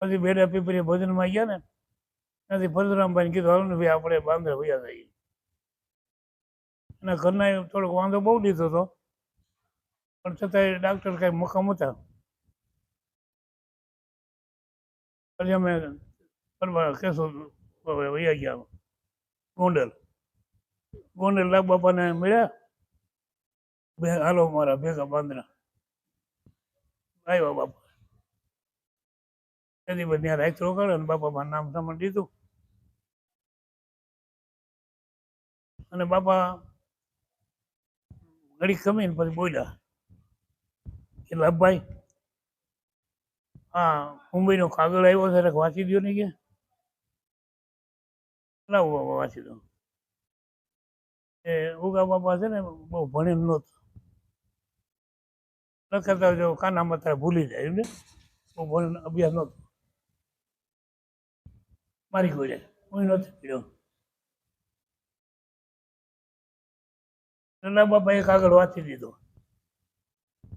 પછી બેડા પીપરી ભજનમાં ગયા ને, ત્યાંથી પરશુરામભાઈને કીધું, હાલો ને ભાઈ, આપણે બાંદ્રા ભૈયા જઈએ. એના ઘરના થોડોક વાંધો બહુ લીધો હતો પણ છતાંય ડાક્ટર કાંઈ મકામ હતા. પછી અમે ફરવા કેસો હવે ગયા ગોંડલ. ગોંડલ લાભ બાપાને મળ્યા. બે, હાલો મારા ભેગા બાંદ્રા. આવ્યા બાપા. તેથી બધા ત્યાં રોકાડ્યો અને બાપા મારું નામ સમણ દીધું અને બાપા ઘડી ખમીને પછી બોલ્યા કે લાભભાઈ હા મુંબઈનો કાગળ આવ્યો છે વાંચી દો ને કે. લાવો બાપા, વાંચી દો એ ઉગા બાપા છે ને બહુ ભણેલ નહોતો. લખતા જો કાનામાં ભૂલી જાય એમ ને? બહુ ભણેલ અભ્યાસ નહોતો. મારી કોઈ હું નથી પીડ્યો નાના બાપા એક આગળ વાંચી દીધો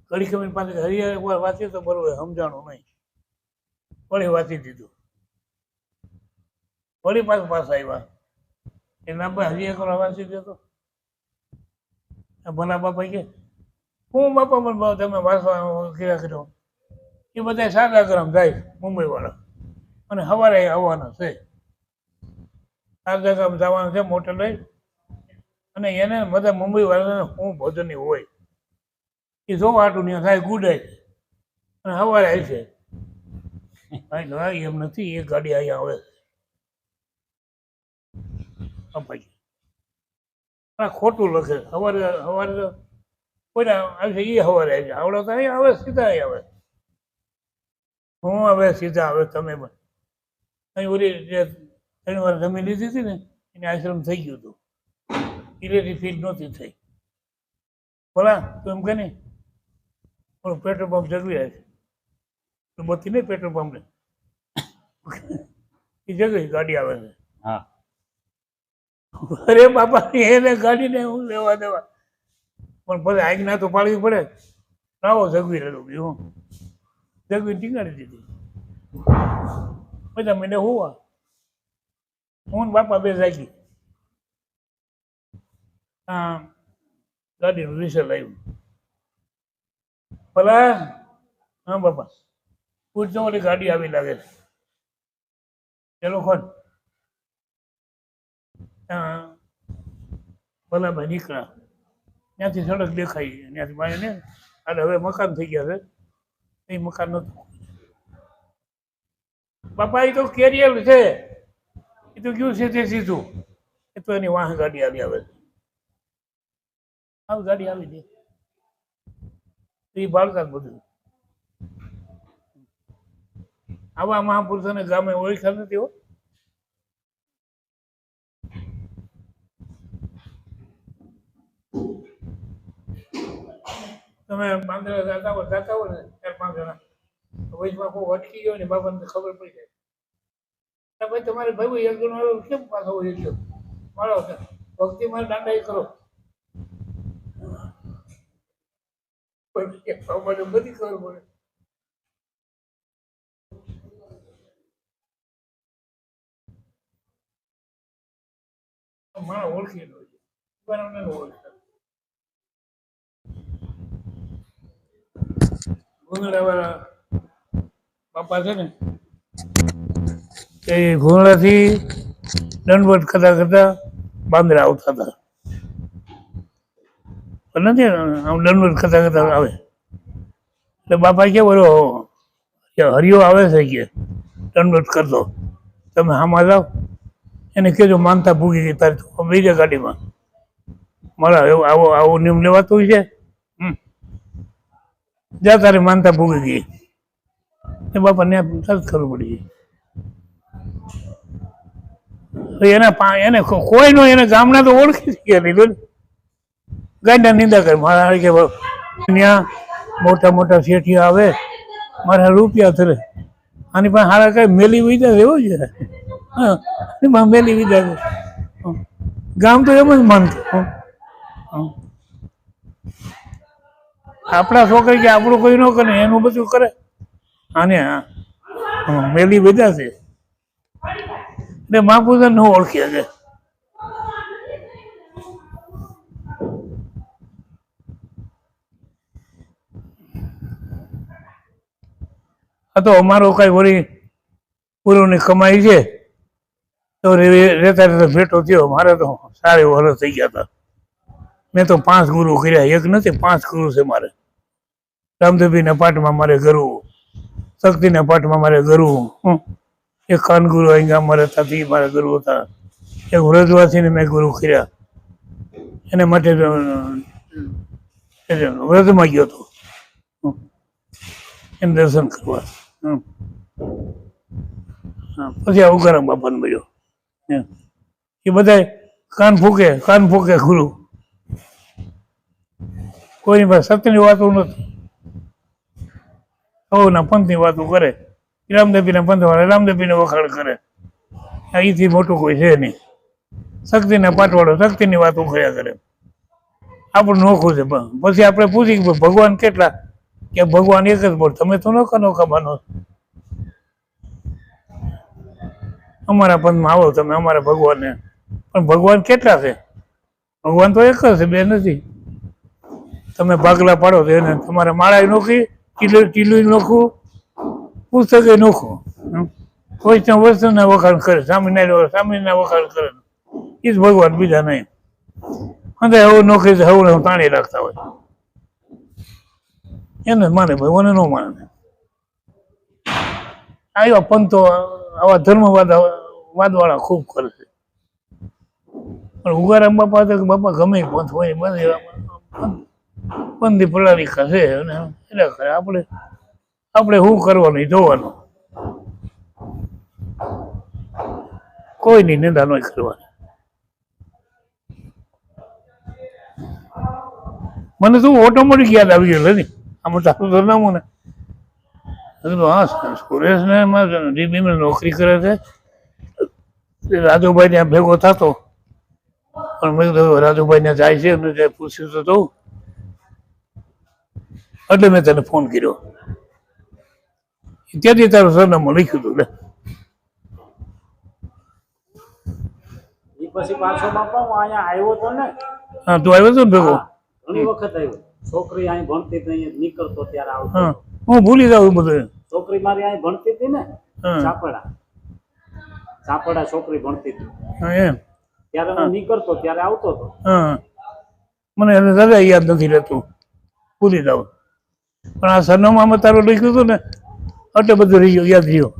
ઘડી ખબર પાસે હરિયા એકવાર વાંચીએ તો બરોબર, સમજાણું નહીં. વળી વાંચી દીધું. વળી પાછું પાસે આવ્યા. એના બાપા હજી એકવાર વાંચી દેતો ભલા બાપા કે, હું બાપા મને તમે વાંચવા કર્યા કર્યો. એ બધા સાદા ગરમ જાય મુંબઈ વાળા અને સવારે આવવાના છે. સાદા ગરમ જવાનું છે મોટર લઈ. અને એને બધા મુંબઈ વાળાને હું ભોજનની હોય? એ જો આટું નહીં થાય, ગુડાય. અને સવારે આવી છે એમ નથી, એ ગાડી અહીંયા આવે અપાઈ આ ખોટું લખે. સવારે સવારે કોઈ કોઈને છે એ સવારે આવડે તો અહીંયા આવે, સીધા અહીં આવે. હું આવે, સીધા આવે, તમે પણ. અહીં ઓલી જે ત્રણ વાર જમીન લીધી હતી ને એને આશ્રમ થઈ ગયું હતું. ઇલેક્ટ્રિક ફીટ નહોતી થઈ. બોલા તું એમ કે નહીં પણ પેટ્રોલ પંપ જગવી આવે છે. બધી નહીં પેટ્રોલ પંપને એ જગવી ગાડી આવે છે. હા. અરે બાપા એને ગાડીને હું લેવા દેવા. પણ પછી આજ્ઞા તો પાડવી પડે. લાવો જગવી રહેલું બીજું જગવી ટીંગાડી દીધી. બધા મને હોવા. હું ને બાપા બે જાગી. હા ગાડીનું રિસલ આવ્યું ભલા, હા બાપા પૂછજો ઓલી ગાડી આવી લાગે છે. ચલો ખોન ભલા ભાઈ નીકળ્યા. ત્યાંથી સડક દેખાઈ ત્યાંથી ભાઈ ને અને હવે મકાન થઈ ગયા છે. એ મકાન નતું બાપા એ તો કેરિયર છે. એ તો ગયું છે તે સીધું. એ તો એની વાહ ગાડી આવી આવે. આવી ગાડી આવી દે. એ બાળકા બધું. આવા મહાપુરુષોને ગામે ઓળખ્યા નથી હો. તમે બાંદ્રા જાતા હોય જતા હોય ને ચાર પાંચ જણા. વચમાં અટકી ગયો ને બાબાને ખબર પડી જાય. ભાઈ, તમારે ભાઈ એક કેમ પાછો વહી ગયો ભક્તિ મારે દાંડા કરો. બધી ખબર પડે. માણસ ઓળખી લો છે બરાબર બાપા છે ને? એ ઘોડાથી દંડવટ કરતા કરતા બાંદ્રા આવતા હતા. પણ નથી, આમ દંડવટ કરતા કરતા આવે. એટલે બાપા કે બોલો કે હરિયો આવે છે કે દંડવટ કરતો. તમે હામાં જાઓ. એને કહેજો, માનતા ભૂગી ગઈ તારે બીજા ગાડીમાં. મારા એવો આવો આવો નિયમ લેવાતો હોય છે? હમ. જા તારે માનતા ભૂગી ગઈ. એ બાપા ને તરત ખબર પડી જાય એના એને કો- કોઈ નો એને ગામના તો ઓળખી ગયા લીધો ગાયના નિંદા કરે. મારા કે ત્યાં મોટા મોટા શેઠી આવે, મારા રૂપિયા થરે આની પણ હારા કઈ મેલી વિધા એવો છે? હા મેલી વિદા ગામ તો એમ જ માનતું. આપણા છોકરી કે આપણું કોઈ ન કરે, એનું બધું કરે. આને મેલી બધા છે. એટલે મહાપુરુષ ન ઓળખી છે આ તો અમારો કઈ વળી પૂર્વની કમાઈ છે. તો રહેતા રહેતા ભેટો થયો. મારે તો સારી વર્ષ થઈ ગયા હતા. મેં તો પાંચ ગુરુ કર્યા. એક નથી, પાંચ ગુરુ છે મારે. રામદેવીના પાઠમાં મારે કરવું શક્તિના પાઠમાં મારે ગરુ. એક ખાન ગુરુ અહીંયા મારે ત્યાંથી મારે ગુરુ હતા. એક વ્રજવાસીને મેં ગુરુ કર્યા. એને માટે એ ગયો હતો. એને દર્શન કરવા. પછી આ ઉગારામ બાપાને મળ્યો. એ બધા કાન ફૂકે કાન ફૂકે ગુરુ. કોઈની પાસે સત્યની વાતો નથી. સૌના પંથની વાતો કરે. રામદેવીના પંથવાળા રામદેવીને વખાણ કરે. અહીંથી મોટું કોઈ છે નહીં. શક્તિના પાટવાળો શક્તિની વાતો કર્યા કરે. આપણું નોખું છે પછી આપણે પૂછી કે ભગવાન કેટલા? કે ભગવાન એક જ બોલ, તમે તો નોખા નોખા માનો અમારા પંથમાં આવો તમે, અમારા ભગવાનને. પણ ભગવાન કેટલા છે? ભગવાન તો એક જ છે, બે નથી. તમે ભાગલા પાડો તો એને, તમારે માળાએ નોખી ટીલું ટીલું નોખું, પુસ્તકે નોખું. ત્યાં વસ્તુના વખાણ કરે, સ્વામિનારાયણ સ્વામિનારાયણ વખાણ કરે. એ જ ભગવાન બીજા નહીં. અને હવે નોખી છે હવે તાણી રાખતા હોય. એને માને ભગવાને ન માને. આવ્યા પંતો, આવા ધર્મવાદ, વાદવાળા ખૂબ કરે છે. પણ ઉગારામ બાપા તો બાપા ગમે પંથ હોય બધી બંધી પ્રણાલિકા છે અને એટલે કરે આપણે આપણે શું કરવાનું જોવાનું. કોઈની નિંદા નહીં કરવાની. મને તો ઓટોમેટિક યાદ આવી ગયેલું ને? આમાં તારું તો નામું ને. કીધું હા સુરેશ ને ડીબીમાં નોકરી કરે છે. રાજુભાઈ ત્યાં ભેગો થતો. પણ મેં કીધું રાજુભાઈ ને જાય છે અને પૂછ્યું તો તો. એટલે મેં તને ફોન કર્યો. ત્યાંથી તારું સરનામું લખ્યું હતું લે. પછી પાછો બાપા હું અહીંયા આવ્યો તો ને? હા તું આવ્યો હતો ને ભેગો? ઘણી વખત આવ્યો. છોકરી અહીં ભણતી હતી નીકળતો ત્યારે આવતો. હું ભૂલી જાઉં બધું છોકરી મારી અહીં ભણતી હતી ને. ચાપડા. ચાપડા છોકરી ભણતી હતી. એમ. ત્યારે હું નીકળતો ત્યારે આવતો હતો મને યાદ નથી રહેતું. ભૂલી જાઉં. પણ આ સરનામામાં તારું લખ્યું હતું ને એટલે બધું રહી ગયું યાદ રહ્યું.